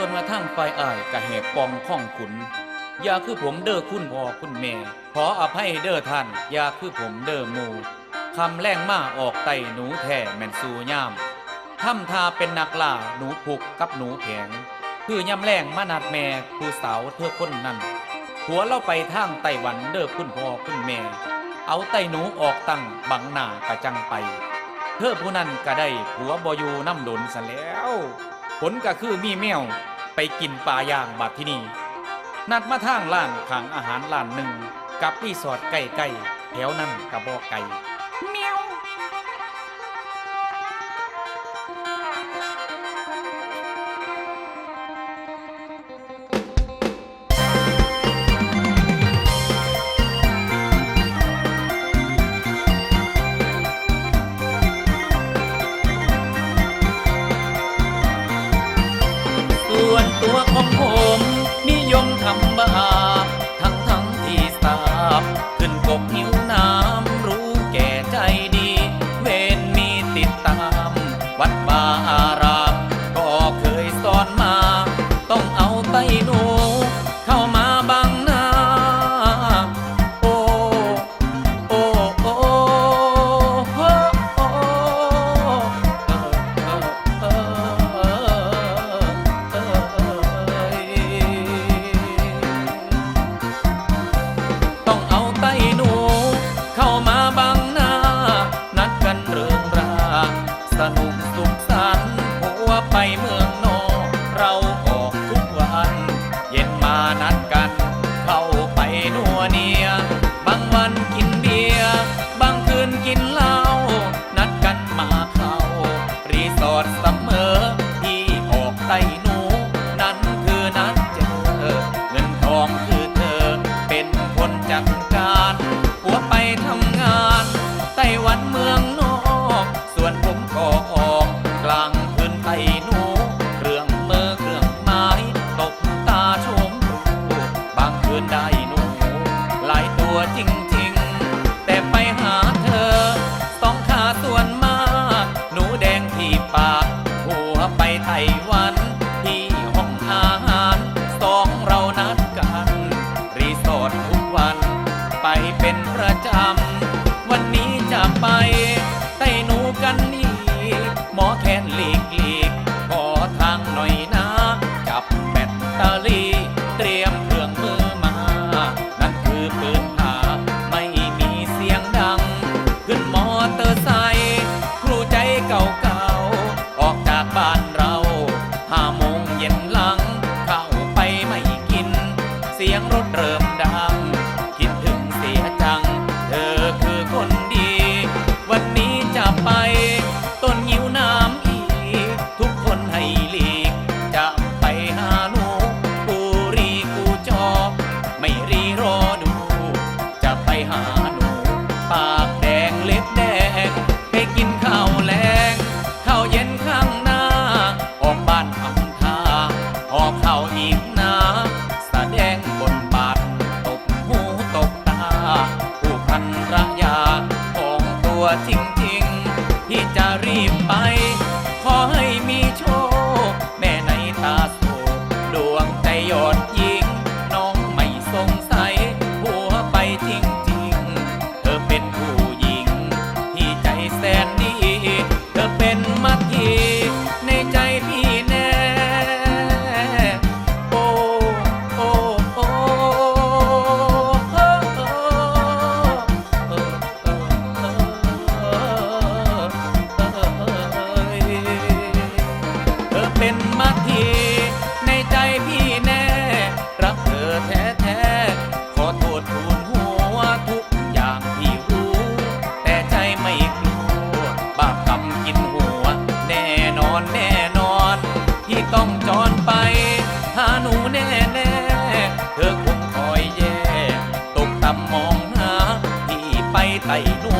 ส่วนมาทั้งไฟอ้ายกะแหกปองข้องขุน อย่าคือผมเด้อคุณพ่อคุณแม่ ขออภัยเด้อท่าน อย่าคือผมเด้อมูคำแรงมาออกไตหนูแท่แมนซูย่ามทำทาเป็นนักล่าหนูผูกกับหนูแข็ง คือย่ำแรงมานัดแม่ผู้สาวเธอคนนั้นหัวเราไปทางไต้หวันเด้อคุณพ่อคุณแม่ เอาไต้หนูออกตั้งบังหน้ากะจังไป เธอผู้นั้นก็ได้หัวบอยูน้ำดนซะแล้ว ผลก็คือมีแมว ไปกินปลาย่างบัดที่นี่นัดมาทางล่านขังอาหารล้านหนึ่งกับรีสอร์ทใกล้ๆแถวนั่นกระบอกไก่ 但 ต้องจอนไป หาหนูแน่แน่เธอคงคอยแย่ ตกต่ำมองหาที่ไปไต่หนู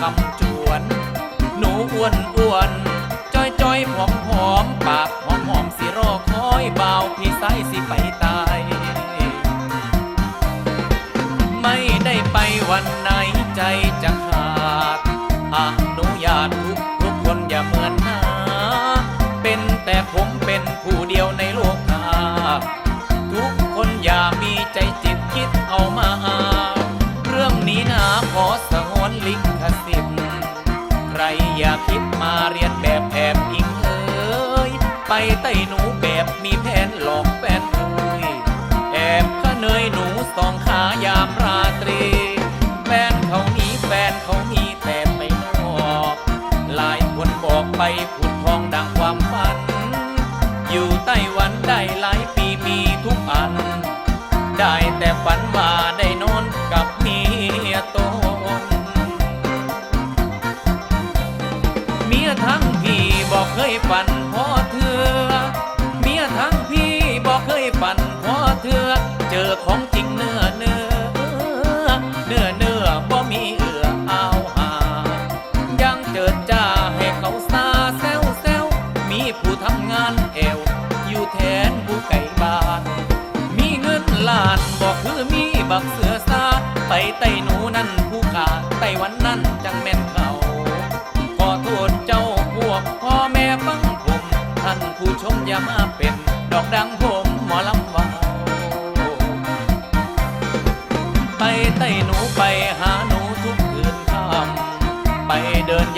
คำจวน หนูอ้วนอ้วนจ้อยจ้อยผอมผอมปากหอมหอมสิรอคอยเบาพี่สายสิไปตาย ไม่ได้ไปวันไหนใจจะขาดอนุญาตทุกทุกคนอย่าเหมือนนาเป็นแต่ผมเป็นผู้เดียวใน คิดมาเรียนแบบแอบอิงเอ้ยไปไต้หนูแบบมีแผนหลอกแฟนคุยแอบขะเนยหนูสองขายามราตรีแฟนเขานี้แฟนเขามีแต่ไปนอกหลายคนบอกไปคุณ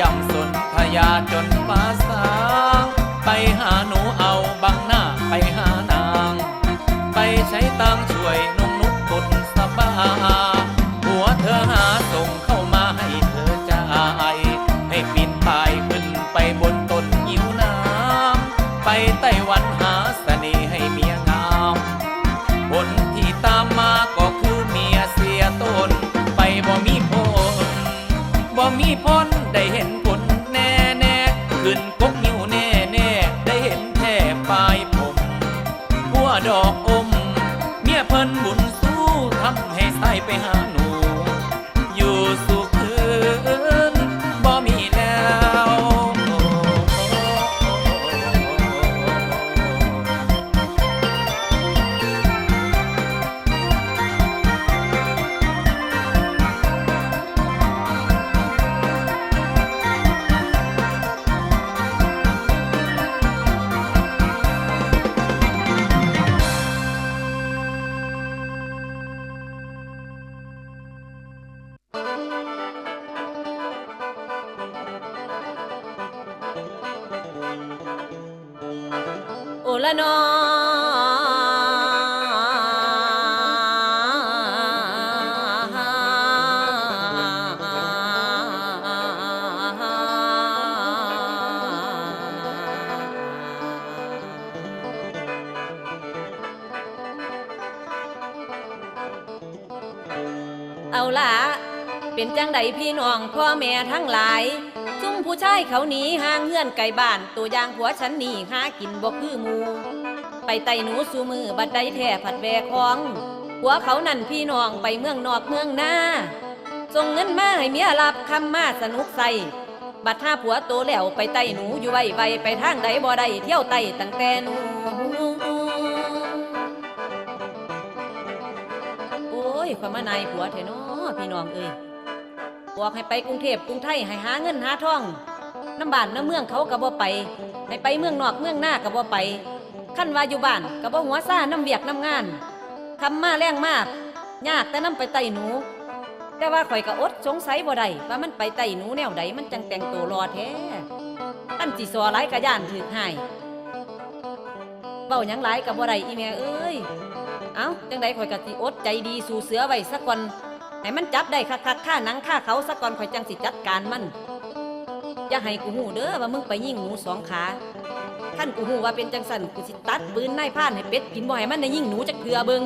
ย่ำสนทยาจนฟ้าสางไปหาหนูเอาบังหน้าไปหานาง ไปใช้ตังช่วยนุ่มนุกบุญสบาย ใดพี่น้องพ่อแม่ทั้งหลาย ซุ่มผู้ชายเขาหนีห่างเฮือนไกลบ้าน ตัวอย่างผัวฉันหนีหากินบ่คือหมู ไปไต่หนูสูมือบัดใดแท่ผัดแวของผัวเขานั่นพี่น้องไปเมืองนอกเมืองหน้าส่งเงินมาให้เมียรับคำมาสนุกใส่บัดถ้าผัวโตแล้วไปไต่หนูอยู่ไว้ไวไปทางใดบ่ได้เที่ยวไต่ตั้งแต่หนูโอ้ยความมานายผัวเถอะเนาะพี่น้องเอ้ย บอกให้ไปกรุงเทพกรุงไทยให้หาเงินหาทองน้ำบ้านน้ำเมืองเขาก็บ่ไป ให้ไปเมืองนอกเมืองหน้าก็บ่ไปขั้นว่าอยู่บ้านก็บ่หัวซ่าน้ำเวียกน้ำงานคำมาแรงมากยากแต่น้ำไปไต่หนู แต่ว่าข่อยก็อดสงสัยบ่ได้ว่ามันไปไต่หนูแนวใดมันจังแต่งตัวรอแท้อันสิสัวหลายกะย่านถือหายเบ้ายังหลายกับบ่ได้อีแม่เอ้ยเอ้าจังใดข่อยกะสิอดใจดีสู่เสือไว้สักก่อน ให้มันจับได้คักๆฆ่าหนังฆ่าเขาสะก่อนข่อยจังสิจัดการมันอย่าให้กูหูเด้อว่ามึงไปยิงหนูสองขาท่านกูหูว่าเป็นจังสันกูสิตัดปืนนายพ่านให้เป็ดกินบ่ให้มันได้ยิงหนูจักเถื่อเบิง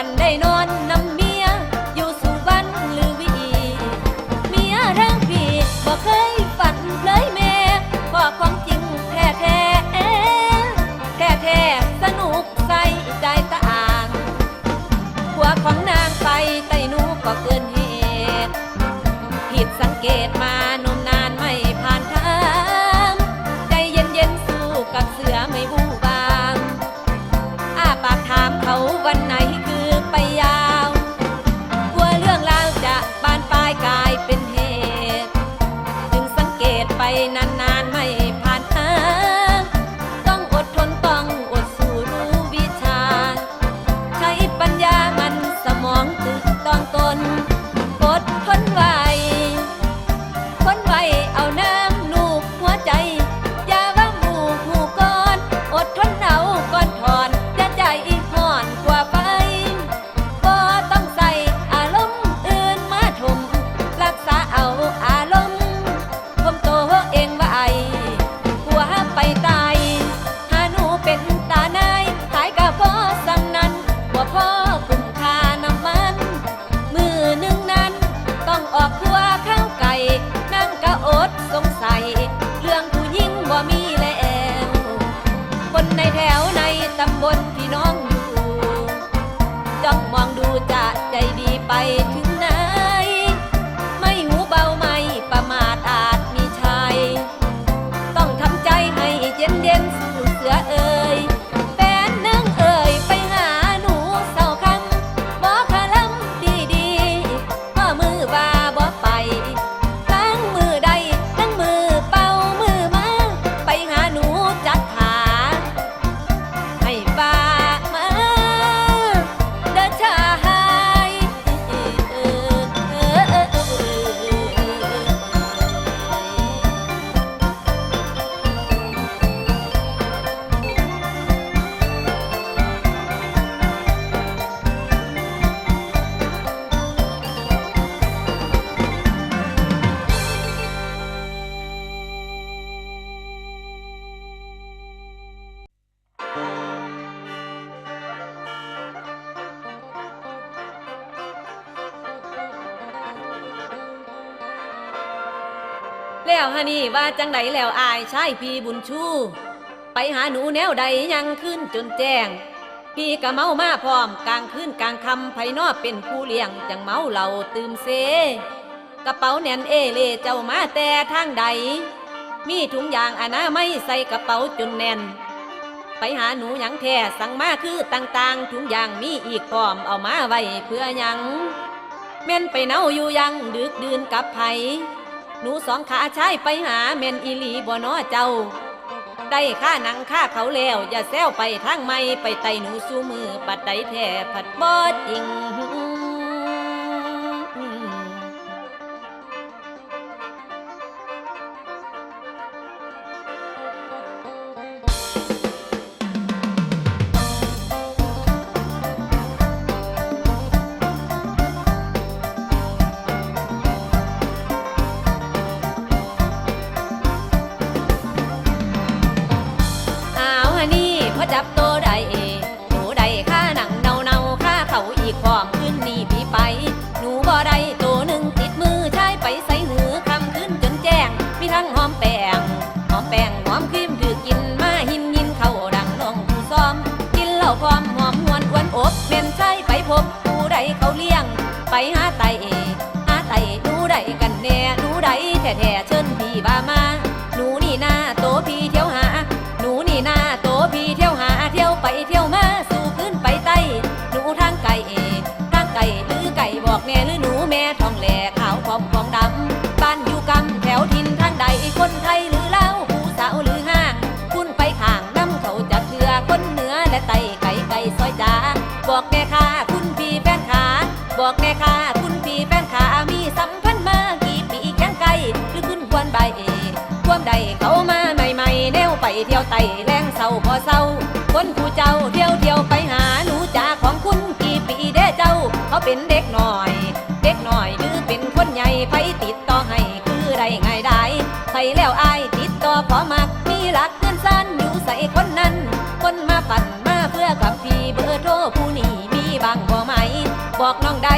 วันได้นอนะนี่ว่าจังไดแล้วอายชายพี่บุญชู ไปหาหนูแนวใดยังขึ้นจนแจ้ง พี่ก็เมามาพร้อมกลางคืนกลางคำไผนอเป็นผู้เลี้ยงจังเมาเหล่าตื่มเซ กระเป๋าแน่นเอเลเจ้ามาแต่ทางใด มีถุงยางอนาไม่ใส่กระเป๋าจนแน่น ไปหาหนูหยังแท้สั่งมาคือต่างๆถุงยางมีอีกพร้อมเอามาไว้เพื่อยังแม่นไปเน่าอยู่ยังดึกดื่นกับไผ หนูสองขาใช้ไปหาเมนอีหลีบ่น้อเจ้า ได้ค่าหนังค่าเขาแล้ว อย่าแซวไปทางไม่ไปไต่หนูสู้มือปัดไดแท้ผัดบ่จริง แท้ๆเชิญพี่บามา หนูนี่นาโตพี่เที่ยวหา หนูนี่นาโตพี่เที่ยวหา เที่ยวไปเที่ยวมาสู่ขึ้นไปใต้ หนูทางไก่เอทางไก่หรือไก่บอกแน่หรือหนูแม่ทองแหล่ขาวพร้อมของดำบ้านอยู่กำแถวทินทางใดคนไทยหรือเล่าผู้สาวหรือห้างคุณไปข้างน้ำเขาจะเถื่อคนเหนือและไตไก่ไก่ซอยจ้าบอกแน่ค่ะคุณพี่แฟนขาบอกแน่ค่ะ เที่ยวไตแรงเศร้าพอเศร้า คนผู้เจ้าเที่ยวเที่ยวไปหาหนูจ่าของคุณกี่ปีเด้เจ้า เขาเป็นเด็กหน่อย เด็กหน่อยหรือเป็นคนใหญ่ไปติดต่อให้คือได้ง่ายได้ใครแล้วอายติดต่อพอมักมีหลักเพื่อนสั้นอยู่ใส่คนนั้น คนมาปั่นมาเพื่อกับพี่เบอร์โทรผู้นี้มีบางบ่ไหม บอกน้องได้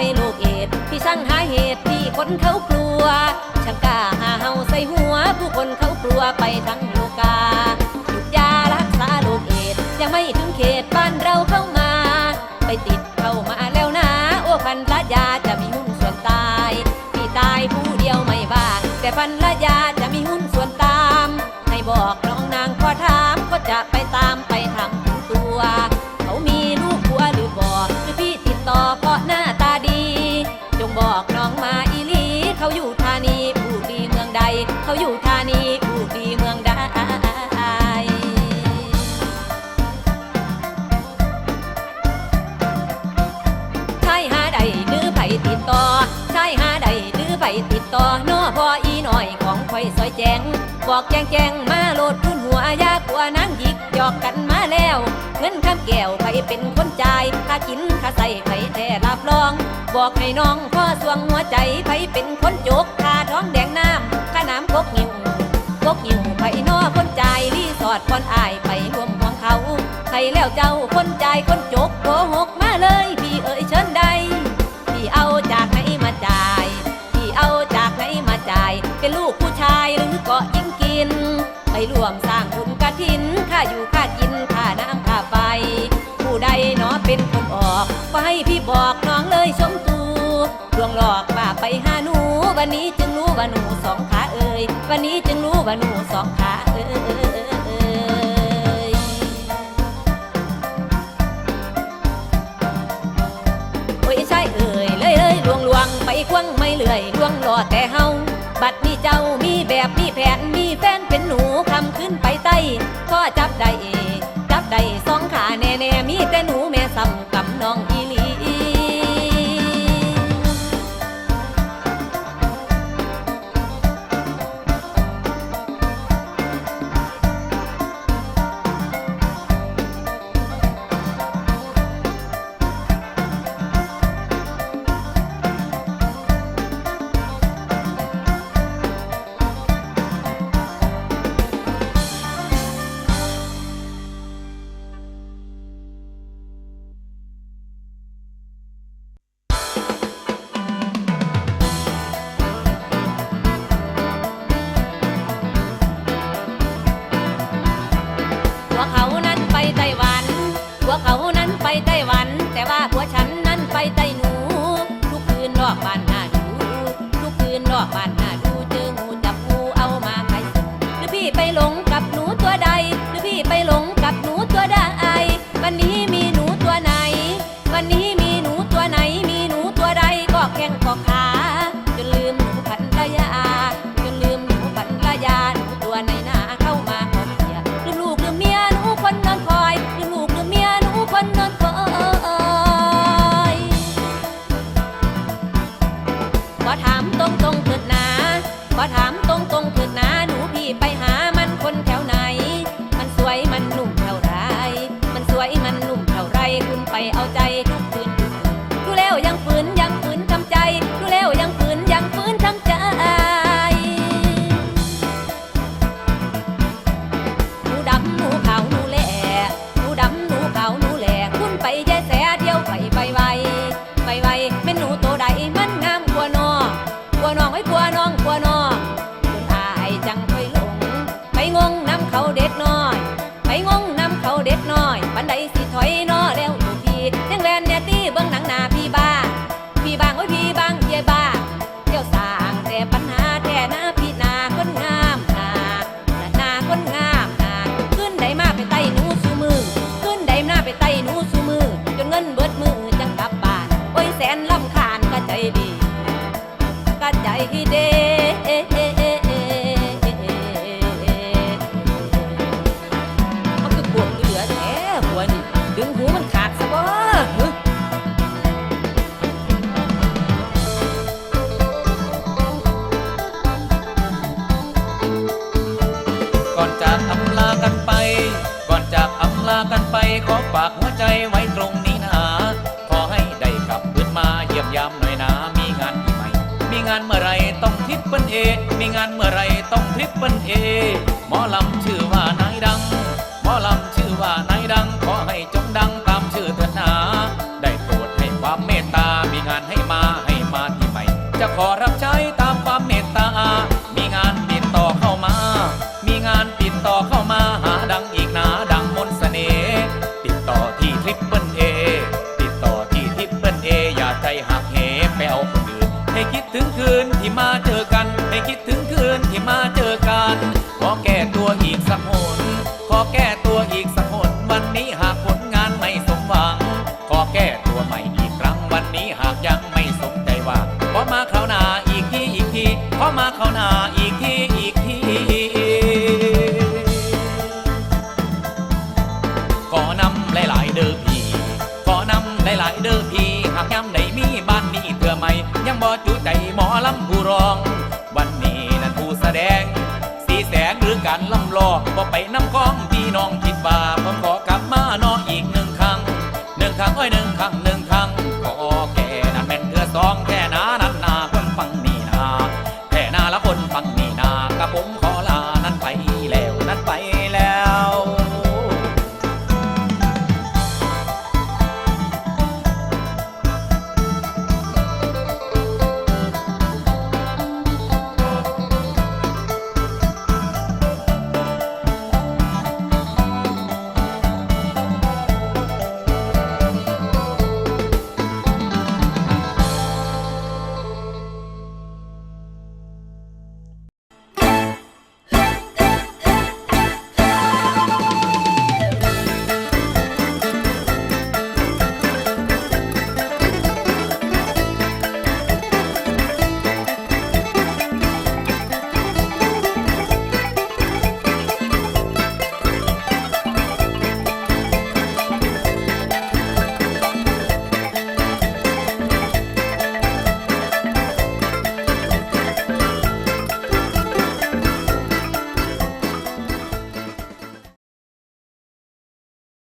ลัวหรือไงลูกเอ็ดพี่ช่างหาเหตุที่คนเขากลัวช่างกล้าหาเฮาใส่หัว ผู้คนเขากลัวไปทั้งโลกาหยุดยารักษาลูกเอ็ดยังไม่ถึงเขตบ้านเราเข้ามา ไปติดเข้ามาแล้วนะ โอ้พันละยาจะมีหุ้นส่วนตายพี่ตายผู้เดียวไม่บ้าแต่พันละยาจะมีหุ้นส่วนตาม ให้บอกน้องนางขอถามก็จะไปตาม บอกแจงแจงมาโลดทุนหัวยากลัวนางหยิกหยอกกันมาแล้ว เงินคำแก้วไผเป็นคนจ่ายค่ากินค่าใส่ไผแท้รับรอง บอกให้น้องพ่อสวงหัวใจไผเป็นคนจกค่าท้องแดงน้ำค่าน้ำกกหิวกกอยู่ไผนอคนใจายรีสอดคนอายไปรวมของเขาใครแล้วเจ้าคนใจายคนจกโกหกมาเลยพี่เอ่ยเชิญใดพี่เอาจากไหนมาจ่ายพี่เอาจากไหนมาจ่ายเป็นลูกผู้ชายหรือก็ยิ่งินไปรวมสร้างบุญกระถินค่าอยู่ค่ากินค่าน้ำค่าไฟผู้ใดเนาะเป็นคนออกก็ให้พี่บอกน้องเลยชมตูดวงหลอกว่าไปหาหนู วันนี้จึงรู้ว่าหนูสองขาเอ่ยวันนี้จึงรู้ว่าหนูสองขาเอ่ยโอ้ยใช่เอ่ยเลยเลยลวงลวงไปควงไม่เลื่อยลวงหลอแต่เฮาบัดนี้เจ้ามีแบบมีแผนมีแฟ เป็นหนูคำขึ้นไปใต้ก็จับได้จับได้สองขาแน่แน่มีแต่หนูแม่ซ้ำ ขอฝากหัวใจไว้ตรงนี้นะขอให้ได้กลับขึ้นมาเยี่ยมยามหน่อยนะ มีงานที่ไหมมีงานเมื่อไรต้องทิปเปิลเอ มีงานเมื่อไรต้องทิปเปิลเอ หมอลำชื่อว่า ขอแก้ตัวอีกสักคนวันนี้หากผลงานไม่สมหวัง ขอแก้ตัวใหม่อีกครั้งวันนี้หากยังไม่สมใจว่าขอมาข้าวหนาอีกทีอีกทีขอมาข้าวหนาอีกทีอีกทีขอนำหลาย ๆ เดิมพีขอนำหลาย ๆ เดิมพีหากย้ำไหนมีบ้านนี้เพื่อไม่ยังบ่จุใจหมอลำผู้ร้อง วันนี้นั้นผู้แสดง สีแสงหรือการลำลอบ่ไปน้ำคอ น้อง